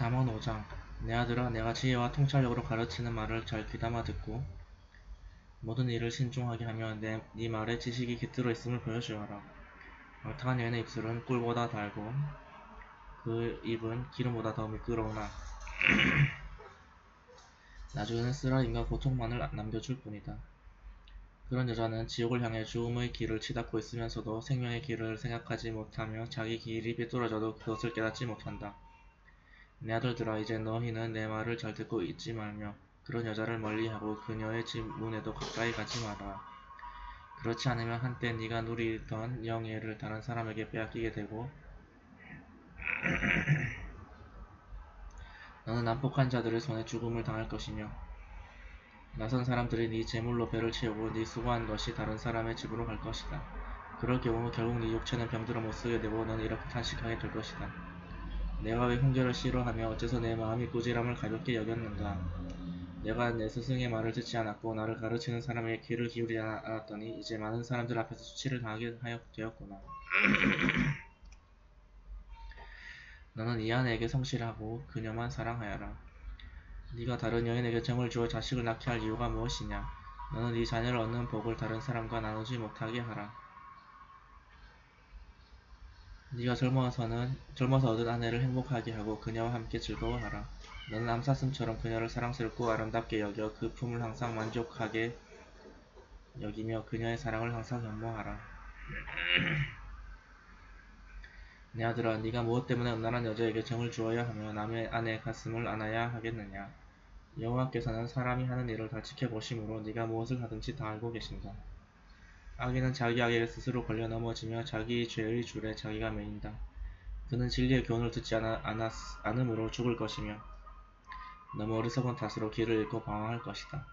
잠언 5장 내 아들아 내가 지혜와 통찰력으로 가르치는 말을 잘 귀담아 듣고 모든 일을 신중하게 하며 내, 네 말에 지식이 깃들어 있음을 보여주어라. 엉뚱한 여인의 입술은 꿀보다 달고 그 입은 기름보다 더 미끄러우나 나중에는 쓰라림과 고통만을 남겨줄 뿐이다. 그런 여자는 지옥을 향해 죽음의 길을 치닫고 있으면서도 생명의 길을 생각하지 못하며 자기 길이 비뚤어져도 그것을 깨닫지 못한다. 내 아들들아 이제 너희는 내 말을 잘 듣고 있지 말며 그런 여자를 멀리하고 그녀의 집 문에도 가까이 가지 마라. 그렇지 않으면 한때 네가 누리던 영예를 다른 사람에게 빼앗기게 되고 너는 난폭한 자들의 손에 죽음을 당할 것이며 낯선 사람들이 네 재물로 배를 채우고 네 수고한 것이 다른 사람의 집으로 갈 것이다. 그럴 경우 결국 네 육체는 병들어 못 쓰게 되고 너는 이렇게 탄식하게 될 것이다. 내가 왜 훈계를 싫어하며 어째서 내 마음이 꾸지람을 가볍게 여겼는가. 내가 내 스승의 말을 듣지 않았고 나를 가르치는 사람에게 귀를 기울이지 않았더니 이제 많은 사람들 앞에서 수치를 당하게 하여 되었구나. 너는 이 아내에게 성실하고 그녀만 사랑하여라. 네가 다른 여인에게 정을 주어 자식을 낳게 할 이유가 무엇이냐? 너는 네 자녀를 얻는 복을 다른 사람과 나누지 못하게 하라. 네가 젊어서는 젊어서 얻은 아내를 행복하게 하고 그녀와 함께 즐거워하라. 너는 암사슴처럼 그녀를 사랑스럽고 아름답게 여겨 그 품을 항상 만족하게 여기며 그녀의 사랑을 항상 연모하라. 내 아들아, 네가 무엇 때문에 음란한 여자에게 정을 주어야 하며 남의 아내의 가슴을 안아야 하겠느냐? 여호와께서는 사람이 하는 일을 다 지켜보심으로 네가 무엇을 하든지 다 알고 계신다. 악인은 자기 악에 스스로 걸려 넘어지며 자기 죄의 줄에 자기가 매인다. 그는 진리의 교훈을 듣지 않아, 않았, 않음으로 죽을 것이며 너무 어리석은 탓으로 길을 잃고 방황할 것이다.